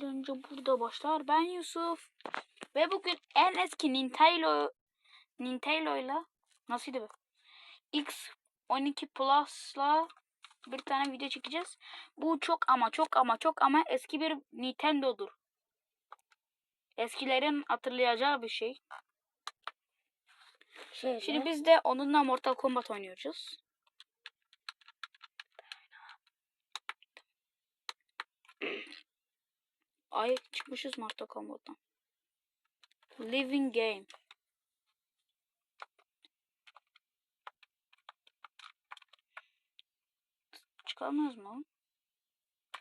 önce burada başlar. Ben Yusuf. Ve bugün en eski Nintendo Nintendo'yla nasıldı bu? X12 Plus'la bir tane video çekeceğiz. Bu çok ama çok ama çok ama eski bir Nintendo'dur. Eskilerin hatırlayacağı bir şey. Şöyle. Şimdi biz de onunla Mortal Kombat oynuyoruz. Ay çıkmışız Mortal Kombat'tan. Living Game. Çıkamıyoruz mu?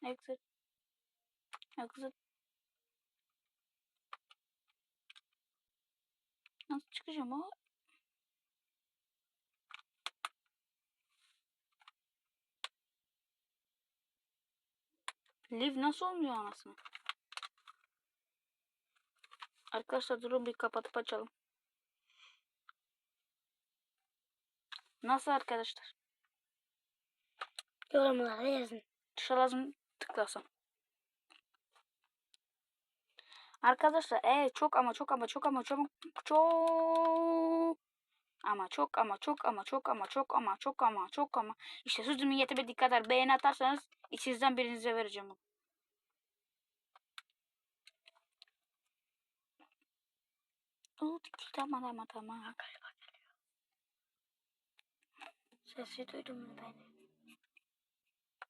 Exit. Exit. Nasıl çıkacağım o? Live nasıl olmuyor anasını? Arkadaşlar durun bir kapatıp açalım. Nasıl arkadaşlar? Yorumlara yazın. Tuşa lazım tıklasam. Arkadaşlar evet çok ama çok ama çok ama çok çok ama çok ama çok ama çok ama çok ama çok ama çok ama işte sözümün yetemediği kadar beğeni atarsanız içinizden birinize vereceğim onu. Oo, tamam tamam tamam. Sesi duydun mu beni?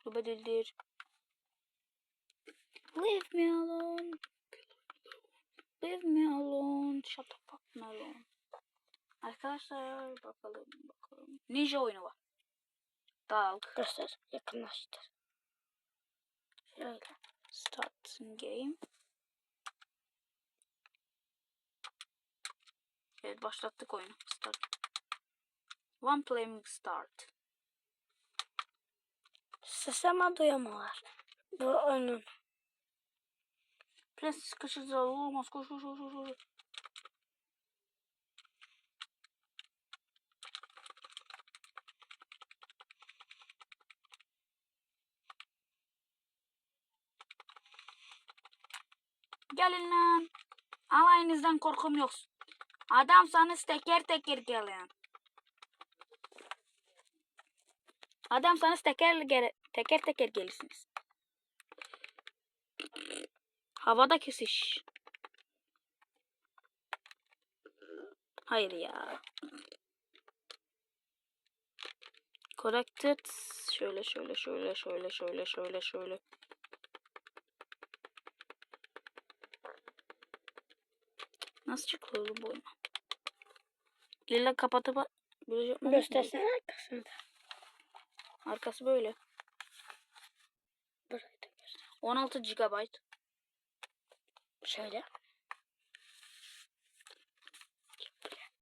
Ruba dildir. Leave me alone. Leave me alone. Shut the fuck me alone. Arkadaşlar bakalım bakalım. Ninja oyunu var. Dalk. Göster. Yakınlaştır. Şöyle. Start game. Evet başlattık oyunu. Start. One playing start. Ses ama duyamıyorlar. Bu oyunun. Prenses kaçırdı olmaz. Koş koş koş koş. Gelin lan. Alayınızdan korkum yok. Adamsanız teker teker gelin. Adamsanız teker teker teker gelirsiniz. Havada kesiş. Hayır ya. Corrected. Şöyle şöyle şöyle şöyle şöyle şöyle şöyle. Nasıl çıkıyor bu oyun? Lila kapatıp böyle mı? Göstersene arkasında. Arkası böyle. Burayı da göster. 16 GB. Şöyle.